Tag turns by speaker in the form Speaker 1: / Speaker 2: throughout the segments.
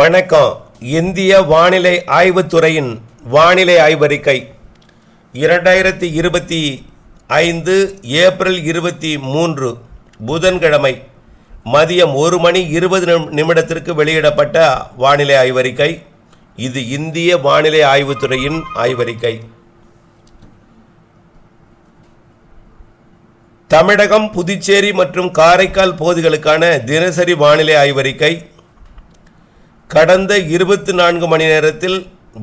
Speaker 1: வணக்கம். இந்திய வானிலை ஆய்வுத்துறையின் வானிலை ஆய்வறிக்கை. இரண்டாயிரத்தி இருபத்தி ஐந்து ஏப்ரல் இருபத்தி மூன்று புதன்கிழமை மதியம் ஒரு மணி இருபது நிமி- நிமிடத்திற்கு வெளியிடப்பட்ட வானிலை ஆய்வறிக்கை. இது இந்திய வானிலை ஆய்வுத்துறையின் ஆய்வறிக்கை. தமிழகம் புதுச்சேரி மற்றும் காரைக்கால் பகுதிகளுக்கான தினசரி வானிலை ஆய்வறிக்கை. கடந்த இருபத்தி நான்கு மணி நேரத்தில்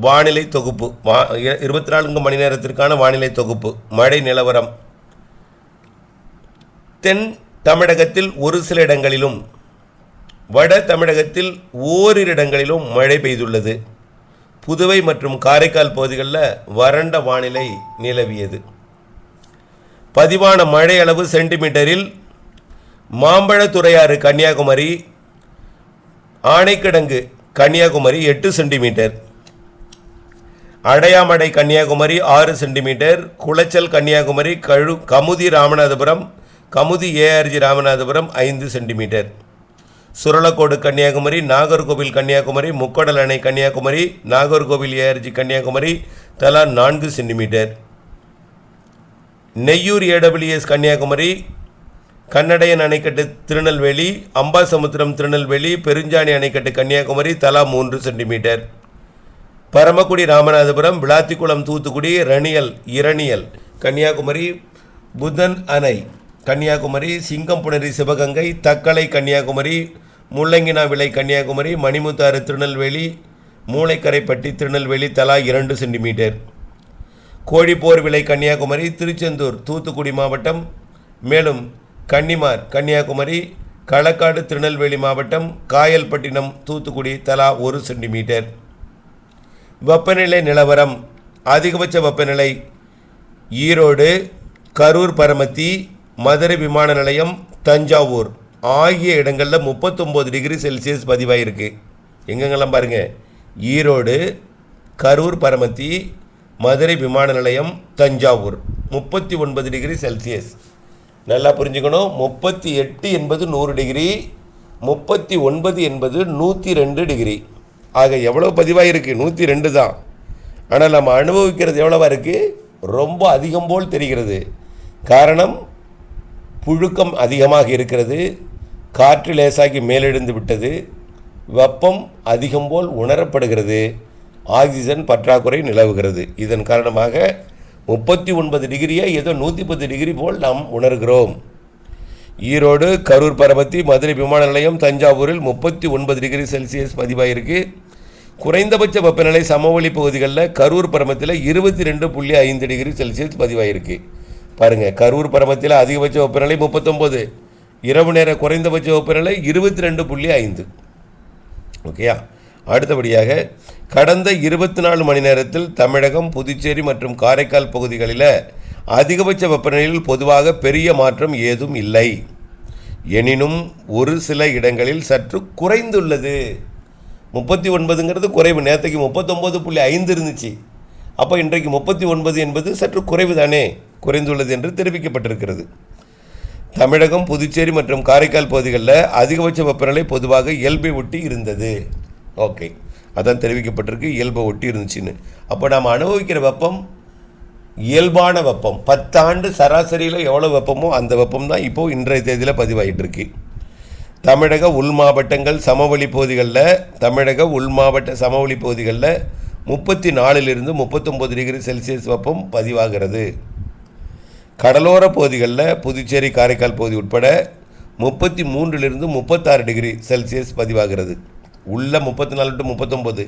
Speaker 1: வானிலை தொகுப்பு வா இருபத்தி நான்கு மணி நேரத்திற்கான வானிலை தொகுப்பு மழை நிலவரம். தென் தமிழகத்தில் ஒரு சில இடங்களிலும் வட தமிழகத்தில் ஓரிரு இடங்களிலும் மழை பெய்துள்ளது. புதுவை மற்றும் காரைக்கால் பகுதிகளில் வறண்ட வானிலை நிலவியது. பதிவான மழை அளவு சென்டிமீட்டரில் மாம்பழத்துறையாறு கன்னியாகுமரி ஆணைக்கிடங்கு கன்னியாகுமரி எட்டு சென்டிமீட்டர். அடையாமடை கன்னியாகுமரி ஆறு சென்டிமீட்டர். குளச்சல் கன்னியாகுமரி கழு கமுதி ராமநாதபுரம் கமுதி ஏஆர்ஜி ராமநாதபுரம் ஐந்து சென்டிமீட்டர். சுரளக்கோடு கன்னியாகுமரி நாகர்கோவில் கன்னியாகுமரி முக்கடல் அணை கன்னியாகுமரி நாகர்கோவில் ஏஆர்ஜி கன்னியாகுமரி தலா நான்கு சென்டிமீட்டர். நெய்யூர் ஏடபிள்யூஎஸ் கன்னியாகுமரி கன்னடையன் அணைக்கட்டு திருநெல்வேலி அம்பாசமுத்திரம் திருநெல்வேலி பெருஞ்சாணி அணைக்கட்டு கன்னியாகுமரி தலா மூன்று சென்டிமீட்டர். பரமக்குடி ராமநாதபுரம் விளாத்திக்குளம் தூத்துக்குடி ரணியல் இரணியல் கன்னியாகுமரி புதன் அணை கன்னியாகுமரி சிங்கம்புணரி சிவகங்கை தக்கலை கன்னியாகுமரி முள்ளங்கினா விலை கன்னியாகுமரி மணிமுத்தாறு திருநெல்வேலி மூளைக்கரைப்பட்டி திருநெல்வேலி தலா இரண்டு சென்டிமீட்டர். கோழிப்போர் விலை கன்னியாகுமரி திருச்செந்தூர் தூத்துக்குடி மாவட்டம் மேலும் கன்னிமார் கன்னியாகுமரி களக்காடு திருநெல்வேலி மாவட்டம் காயல்பட்டினம் தூத்துக்குடி தலா ஒரு சென்டிமீட்டர். வெப்பநிலை நிலவரம் அதிகபட்ச வெப்பநிலை ஈரோடு கரூர் பரமத்தி மதுரை விமான நிலையம் தஞ்சாவூர். ஆகிய இடங்களில் முப்பத்தொம்போது டிகிரி செல்சியஸ் பதிவாயிருக்கு. எங்கெங்கெல்லாம் பாருங்கள் ஈரோடு கரூர் பரமத்தி மதுரை விமான நிலையம் தஞ்சாவூர். முப்பத்தி ஒன்பது டிகிரி செல்சியஸ். நல்லா புரிஞ்சுக்கணும். முப்பத்தி எட்டு என்பது நூறு டிகிரி முப்பத்தி ஒன்பது என்பது நூற்றி ரெண்டு டிகிரி. ஆக எவ்வளோ பதிவாயிருக்கு நூற்றி ரெண்டு தான். ஆனால் நம்ம அனுபவிக்கிறது எவ்வளவா இருக்குது ரொம்ப அதிகம் போல் தெரிகிறது. காரணம் புழுக்கம் அதிகமாக இருக்கிறது. காற்று லேசாகி மேலெழுந்து விட்டது. வெப்பம் அதிகம் போல் உணரப்படுகிறது. ஆக்சிஜன் பற்றாக்குறை நிலவுகிறது. இதன் காரணமாக முப்பத்தி ஒன்பது டிகிரியை ஏதோ நூற்றி பத்து டிகிரி போல் நாம் உணர்கிறோம். ஈரோடு கரூர் பரபத்தி மதுரை விமான நிலையம் தஞ்சாவூரில் முப்பத்தி ஒன்பது டிகிரி செல்சியஸ் பதிவாயிருக்கு. குறைந்தபட்ச வெப்பநிலை சமவெளி பகுதிகளில் கரூர் பரமத்தில் இருபத்தி ரெண்டு புள்ளி ஐந்து டிகிரி செல்சியஸ் பதிவாயிருக்கு. பாருங்கள் கரூர் பரமத்தில் அதிகபட்ச வெப்பநிலை முப்பத்தொம்போது இரவு நேர குறைந்தபட்ச வெப்பநிலை இருபத்தி ரெண்டு புள்ளி ஐந்து. ஓகேயா? அடுத்தபடியாக கடந்த இருபத்தி நாலு மணி நேரத்தில் தமிழகம் புதுச்சேரி மற்றும் காரைக்கால் பகுதிகளில் அதிகபட்ச வெப்பநிலையில் பொதுவாக பெரிய மாற்றம் ஏதும் இல்லை. எனினும் ஒரு சில இடங்களில் சற்று குறைந்துள்ளது. முப்பத்தி ஒன்பதுங்கிறது குறைவு. நேற்றுக்கு முப்பத்தொம்போது புள்ளி ஐந்து இருந்துச்சு. அப்போ இன்றைக்கு முப்பத்தி ஒன்பது என்பது சற்று குறைவு தானே? குறைந்துள்ளது என்று தெரிவிக்கப்பட்டிருக்கிறது. தமிழகம் புதுச்சேரி மற்றும் காரைக்கால் பகுதிகளில் அதிகபட்ச வெப்பநிலை பொதுவாக இயல்பை ஒட்டி இருந்தது. ஓகே. அதான் தெரிவிக்கப்பட்டிருக்கு. இயல்பை ஒட்டி இருந்துச்சுன்னு. அப்போ நாம் அனுபவிக்கிற வெப்பம் இயல்பான வெப்பம். பத்தாண்டு சராசரியில் எவ்வளோ வெப்பமோ அந்த வெப்பம் தான் இப்போது இன்றைய தேதியில் பதிவாகிட்டு இருக்கு தமிழக உள் மாவட்டங்கள் சமவெளி பகுதிகளில் தமிழக உள் மாவட்ட சமவெளி பகுதிகளில் முப்பத்தி நாலுலேருந்து முப்பத்தொம்பது டிகிரி செல்சியஸ் வெப்பம் பதிவாகிறது. கடலோர பகுதிகளில் புதுச்சேரி காரைக்கால் பகுதி உட்பட முப்பத்தி மூன்றிலிருந்து முப்பத்தாறு டிகிரி செல்சியஸ் பதிவாகிறது. உள்ள முப்பத்தி நாலு டு முப்பத்தொம்பது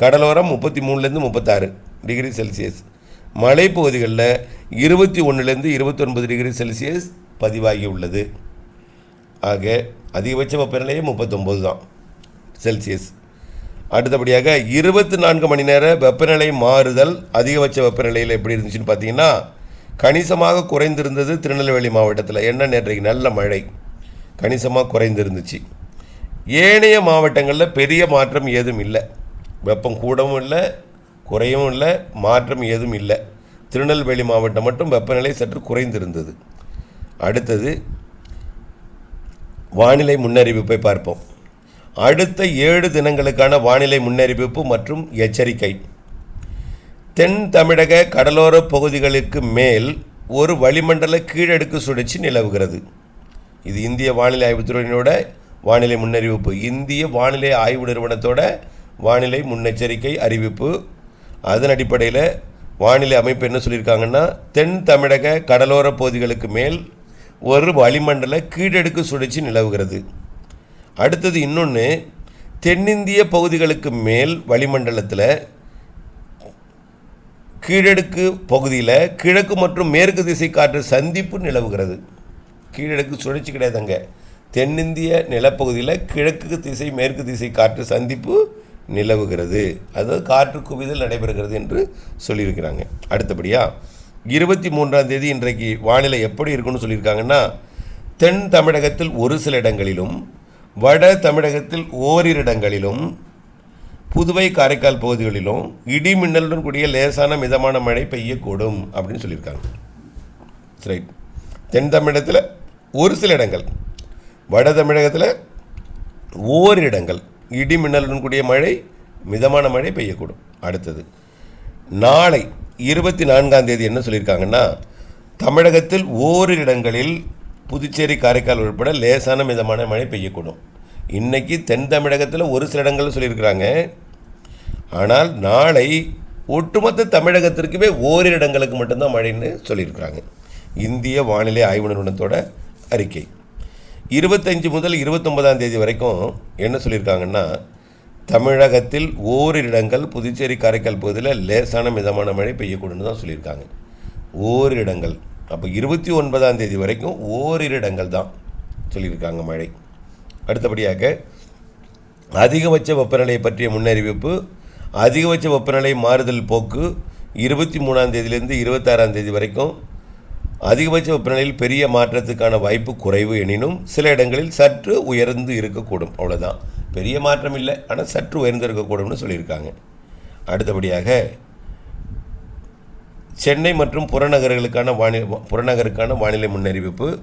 Speaker 1: கடலோரம் முப்பத்தி மூணுலேருந்து முப்பத்தாறு டிகிரி செல்சியஸ். மலைப்பகுதிகளில் இருபத்தி ஒன்றுலேருந்து இருபத்தொன்பது டிகிரி செல்சியஸ் பதிவாகி உள்ளது ஆக அதிகபட்ச வெப்பநிலையே முப்பத்தொம்போது தான் செல்சியஸ். அடுத்தபடியாக இருபத்தி நான்கு மணி நேர வெப்பநிலை மாறுதல் அதிகபட்ச வெப்பநிலையில் எப்படி இருந்துச்சுன்னு பார்த்தீங்கன்னா கணிசமாக குறைந்திருந்தது திருநெல்வேலி மாவட்டத்தில். என்ன நேற்றைக்கு? நல்ல மழை. கணிசமாக குறைந்திருந்துச்சு. ஏனைய மாவட்டங்களில் பெரிய மாற்றம் ஏதும் இல்லை. வெப்பம் கூடவும் இல்லை குறையவும் இல்லை மாற்றம் ஏதும் இல்லை. திருநெல்வேலி மாவட்டம் மட்டும் வெப்பநிலை சற்று குறைந்திருந்தது. அடுத்தது வானிலை முன்னறிவிப்பை பார்ப்போம். அடுத்த ஏழு தினங்களுக்கான வானிலை முன்னறிவிப்பு மற்றும் எச்சரிக்கை. தென் தமிழக கடலோர பகுதிகளுக்கு மேல் ஒரு வளிமண்டல கீழடுக்கு சுழற்சி நிலவுகிறது. இது இந்திய வானிலை ஆய்வுத்துறையினோட வானிலை முன்னறிவிப்பு. இந்திய வானிலை ஆய்வு நிறுவனத்தோட வானிலை முன்னெச்சரிக்கை அறிவிப்பு. அதன் அடிப்படையில் வானிலை அமைப்பு என்ன சொல்லியிருக்காங்கன்னா தென் தமிழக கடலோர பகுதிகளுக்கு மேல் ஒரு வளிமண்டல கீழடுக்கு சுழற்சி நிலவுகிறது. அடுத்தது இன்னொன்று தென்னிந்திய பகுதிகளுக்கு மேல் வளிமண்டலத்தில் கீழடுக்கு பகுதியில் கிழக்கு மற்றும் மேற்கு திசை காற்று சந்திப்பு நிலவுகிறது. கீழடுக்கு சுழற்சி கிடையாதுங்க. தென்னிந்திய நிலப்பகுதியில் கிழக்கு திசை மேற்கு திசை காற்று சந்திப்பு நிலவுகிறது. அதாவது காற்று குவிதல் நடைபெறுகிறது என்று சொல்லியிருக்கிறாங்க. அடுத்தபடியாக இருபத்தி மூன்றாம் தேதி இன்றைக்கு வானிலை எப்படி இருக்குன்னு சொல்லியிருக்காங்கன்னா தென் தமிழகத்தில் ஒரு சில இடங்களிலும் வட தமிழகத்தில் ஓரிரு இடங்களிலும் புதுவை காரைக்கால் பகுதிகளிலும் இடி மின்னலுடன் கூடிய லேசான மிதமான மழை பெய்யக்கூடும் அப்படின்னு சொல்லியிருக்காங்க. ரைட் தென் தமிழகத்தில் ஒரு சில இடங்கள் வட தமிழகத்தில் ஓரிடங்கள் இடி மின்னலுடன் கூடிய மழை மிதமான மழை பெய்யக்கூடும். அடுத்தது நாளை இருபத்தி நான்காம் தேதி என்ன சொல்லியிருக்காங்கன்னா தமிழகத்தில் ஓரு இடங்களில் புதுச்சேரி காரைக்கால் உட்பட லேசான மிதமான மழை பெய்யக்கூடும். இன்றைக்கி தென் தமிழகத்தில் ஒரு சில இடங்கள் சொல்லியிருக்கிறாங்க. ஆனால் நாளை ஒட்டுமொத்த தமிழகத்திற்குமே ஓரிரு இடங்களுக்கு மட்டும்தான் மழைன்னு சொல்லியிருக்கிறாங்க. இந்திய வானிலை ஆய்வு நிறுவனத்தோட அறிக்கை. இருபத்தஞ்சு முதல் இருபத்தொன்பதாம் தேதி வரைக்கும் என்ன சொல்லியிருக்காங்கன்னா தமிழகத்தில் ஓரிரு இடங்கள் புதுச்சேரி காரைக்கால் பகுதியில் லேசான மிதமான மழை பெய்யக்கூடும்னு தான் சொல்லியிருக்காங்க. ஓரிரு இடங்கள் அப்போ இருபத்தி ஒன்பதாம் தேதி வரைக்கும் ஓரிரு இடங்கள் தான் சொல்லியிருக்காங்க மழை. அடுத்தபடியாக அதிகபட்ச வெப்பநிலை பற்றிய முன்னறிவிப்பு அதிகபட்ச வெப்பநிலை மாறுதல் போக்கு இருபத்தி மூணாம் தேதியிலேருந்து இருபத்தாறாம் தேதி வரைக்கும் அதிகபட்ச வெப்பநிலையில் பெரிய மாற்றத்துக்கான வாய்ப்பு குறைவு எனினும் சில இடங்களில் சற்று உயர்ந்து இருக்கக்கூடும். அவ்வளோதான் பெரிய மாற்றம் இல்லை. ஆனால் சற்று உயர்ந்து இருக்கக்கூடும்னு சொல்லியிருக்காங்க. அடுத்தபடியாக சென்னை மற்றும் புறநகர்களுக்கான வானி புறநகருக்கான வானிலை முன்னறிவிப்பு.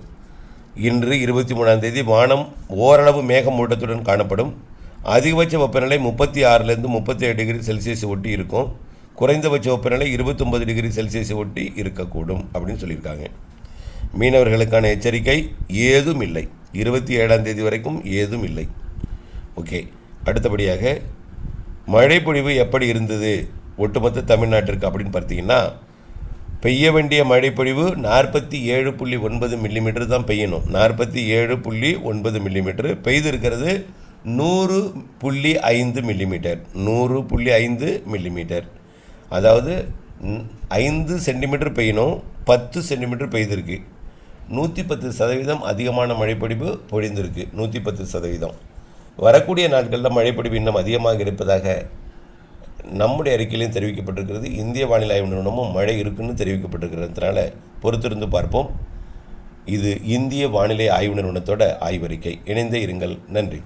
Speaker 1: இன்று இருபத்தி மூணாம் தேதி வானம் ஓரளவு மேகமூட்டத்துடன் காணப்படும். அதிகபட்ச வெப்பநிலை முப்பத்தி ஆறுலேருந்து முப்பத்தி ஏழு டிகிரி செல்சியஸ் ஒட்டி இருக்கும். குறைந்தபட்ச வெப்பநிலை இருபத்தொம்பது டிகிரி செல்சியஸ் ஒட்டி இருக்கக்கூடும் அப்படின்னு சொல்லியிருக்காங்க. மீனவர்களுக்கான எச்சரிக்கை ஏதும் இல்லை. இருபத்தி ஏழாம் தேதி வரைக்கும் ஏதும் இல்லை. ஓகே. அடுத்தபடியாக மழைப்பொழிவு எப்படி இருந்தது? ஒட்டுமொத்த தமிழ்நாட்டிற்கு அப்படின்னு பார்த்தீங்கன்னா பெய்ய வேண்டிய மழைப்பொழிவு நாற்பத்தி ஏழு புள்ளி ஒன்பது மில்லிமீட்டர் தான் பெய்யணும். நாற்பத்தி ஏழு புள்ளி ஒன்பது மில்லிமீட்டர். பெய்திருக்கிறது நூறு புள்ளி ஐந்து மில்லிமீட்டர். நூறு புள்ளி ஐந்து மில்லிமீட்டர். அதாவது ஐந்து சென்டிமீட்டர் பெய்யணும் பத்து சென்டிமீட்டர் பெய்திருக்கு. நூற்றி பத்து சதவீதம் அதிகமான மழைப்பொழிவு பொழிந்திருக்கு. நூற்றி பத்து சதவீதம். வரக்கூடிய நாட்களில் மழைப்பொழிவு இன்னும் அதிகமாக இருப்பதாக நம்முடைய அறிக்கையிலையும் தெரிவிக்கப்பட்டிருக்கிறது. இந்திய வானிலை ஆய்வு நிறுவனமும் மழை இருக்குன்னு தெரிவிக்கப்பட்டிருக்கிறதுனால பொறுத்திருந்து பார்ப்போம். இது இந்திய வானிலை ஆய்வு நிறுவனத்தோட ஆய்வறிக்கை. இணைந்தே இருங்கள். நன்றி.